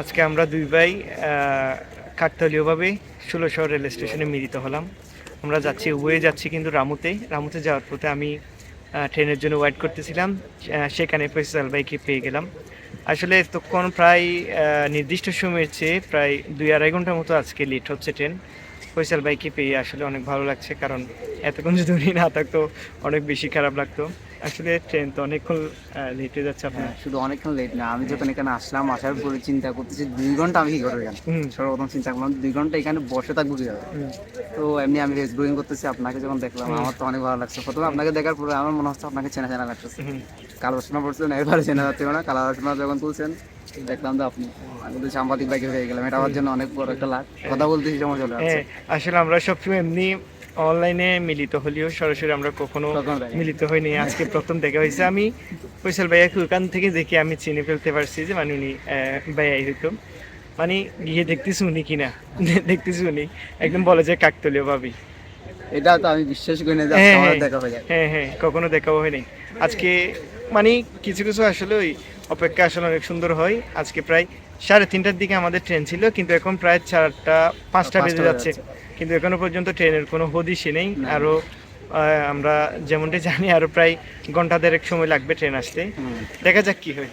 আজকে আমরা দুই ভাই কাকতলীয়ভাবে শহর রেল স্টেশনে মিলিত হলাম। আমরা যাচ্ছি ওয়ে যাচ্ছি কিন্তু রামুতে। রামুতে যাওয়ার পথে আমি ট্রেনের জন্য ওয়েট করতেছিলাম। সেখানে ফৈসাল ভাইকে পেয়ে গেলাম। আসলে তখন প্রায় নির্দিষ্ট সময়ের চেয়ে প্রায় দুই আড়াই ঘণ্টার মতো আজকে লেট হচ্ছে ট্রেন। ফৈসাল ভাইকে পেয়ে আসলে অনেক ভালো লাগছে কারণ এতক্ষণ যদি উনি না থাকতো অনেক বেশি খারাপ লাগতো। আসলে ট্রেন তো অনেকক্ষণ লেট হয়ে যাচ্ছে আপনার। হ্যাঁ, শুধু অনেকক্ষণ লেট না আমি যখন এখানে আসলাম আসার পরে চিন্তা করতেছি দুই ঘণ্টা আমি কি করব এখানে? সর্বপ্রথম চিন্তা করলাম দুই ঘণ্টা এখানে বসে থাকব কীভাবে? যাবে তো এমনি আমি রেস ড্রয়িং করতেছি আপনাকে যখন দেখলাম আমার তো অনেক ভালো লাগছে। প্রথমে আপনাকে দেখার পরে আমার মনে হচ্ছে আপনাকে চেনা চেনা লাগতেছে। কালো সোনা পড়ছিলেন এবারে চেনা যাচ্ছে না কালো সোনা যখন তুলছেন দেখলাম তো আপনি আমি তো সাংবাদিক বাইকে হয়ে গেলাম এটা আমার জন্য অনেক বড় একটা লাভ কথা বলতেছি চলে হ্যাঁ আসলে আমরা সবসময় এমনি অনলাইনে মিলিত হলেও সরাসরি আমরা কখনো মিলিত হইনি। আজকে প্রথম দেখা হয়েছে। আমি ফৈসাল ভাইয়াকে ওখান থেকে দেখে আমি চিনে ফেলতে পারছি যে মানে উনি ভাইয়াই হইতো মানে গিয়ে দেখতেছি উনি কিনা। দেখতেছি উনি। একদম বলে যে কাকতলীয় ভাবি। এটা তো আমি বিশ্বাস করি না যে হ্যাঁ, আমার হ্যাঁ। দেখা হয়ে হ্যাঁ হ্যাঁ কখনো দেখাও হয়নি আজকে মানে কিছু কিছু আসলে ওই অপেক্ষা আসলে অনেক সুন্দর হয়। আজকে প্রায় সাড়ে তিনটার দিকে আমাদের ট্রেন ছিল কিন্তু এখন প্রায় চারটা পাঁচটা বেজে যাচ্ছে। কিন্তু এখনও পর্যন্ত ট্রেনের কোনো হদিশই নেই। না। আরও আহ, আমরা যেমনটি জানি আরও প্রায় ঘণ্টা দেড়েক সময় লাগবে ট্রেন আসতে। দেখা যাক কি হয়।